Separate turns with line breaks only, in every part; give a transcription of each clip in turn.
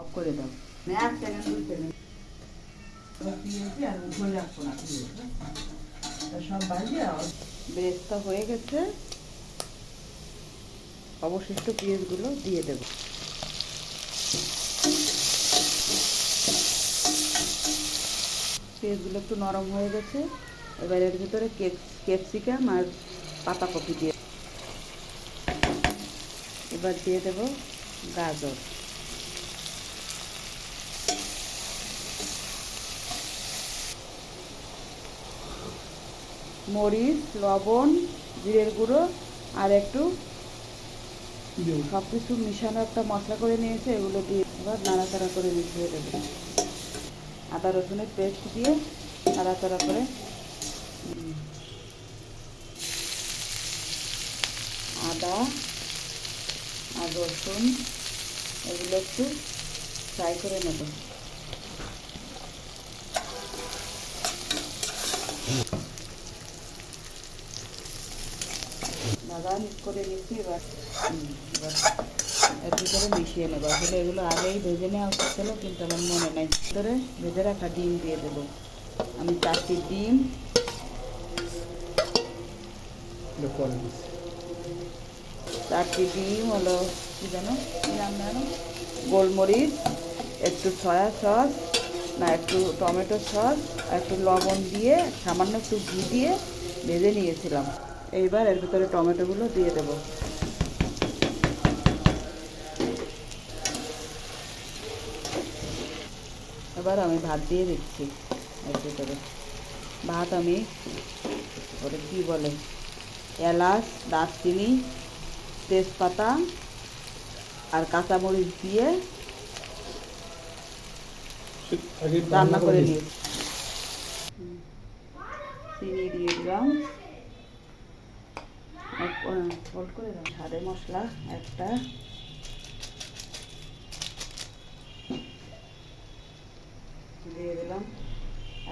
Of করে দাও।
এক সেকেন্ড দুই সেকেন্ড
দিয়েছি আর উঠে রাখব না দিয়েছে সব বাজিয়ে
ব্রেস্তা হয়ে গেছে। অবশিষ্ট পেঁয়াজগুলো দিয়ে দেব। পেঁয়াজগুলো একটু নরম হয়ে গেছে। এবার এর ভিতরে ক্যাপসিকাম আর পাতাকপি দিয়ে এবার দিয়ে দেব গাজর। মরিচ লবণ জিরের গুঁড়ো আর একটু সব কিছু মিশানো একটা মশলা করে নিয়েছে এগুলো দিয়ে এবার নাড়াচাড়া করে মিশিয়ে দেবে। আদা রসুনের পেস্ট দিয়ে নাড়াচাড়া করে আদা আর রসুন এগুলো একটু ফ্রাই করে নেব। ভাজা করে নিচ্ছি এবার এর ভিতরে মিশিয়ে নেব। আসলে এগুলো আগেই ভেজে নেওয়া উচিত ছিল কিন্তু আমার মনে নাই। ভিতরে ভেজে রাখা ডিম দিয়ে দেবো। আমি চারটি ডিম। চারটি ডিম হলো কী জানো গোলমরিচ একটু সয়া সস না একটু টমেটো সস একটু লবণ দিয়ে সামান্য একটু ঘি দিয়ে ভেজে নিয়েছিলাম। এইবার এর ভিতরে টমেটোগুলো দিয়ে দেবো। এবার আমি ভাত দিয়ে দিচ্ছি এর ভিতরে। ভাত আমি ওটা কী বলে? এলাচ, দারচিনি, তেজপাতা আর কাঁচামরিচ দিয়ে রান্না করে নিয়েছি। চিনি দিয়ে দিলাম। ফোল্ড করে দিলাম সাদে মশলা একটা। দিয়ে দিলাম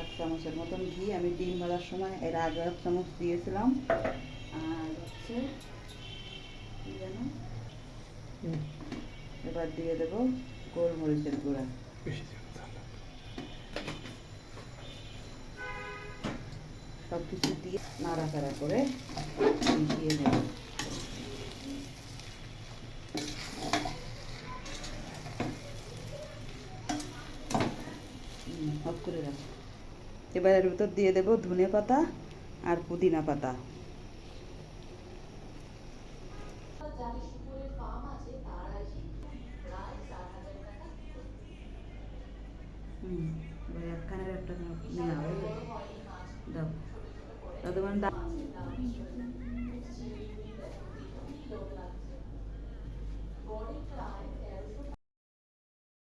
এক চামচের মতন ঘি। আমি ডিম ভাজার সময় এর আগে এক চামচ দিয়েছিলাম। আর হচ্ছে কি যেন? এবার দিয়ে দেবো গোলমরিচের গুঁড়া। সব কিছু দিয়ে নাড়াচাড়া করে মিশিয়ে নেব অফ করে রাখো। এবার এর ভিতর দিয়ে দেবো ধনে পাতা আর পুদিনা পাতা। একটা দাও। দাও, তোমার দা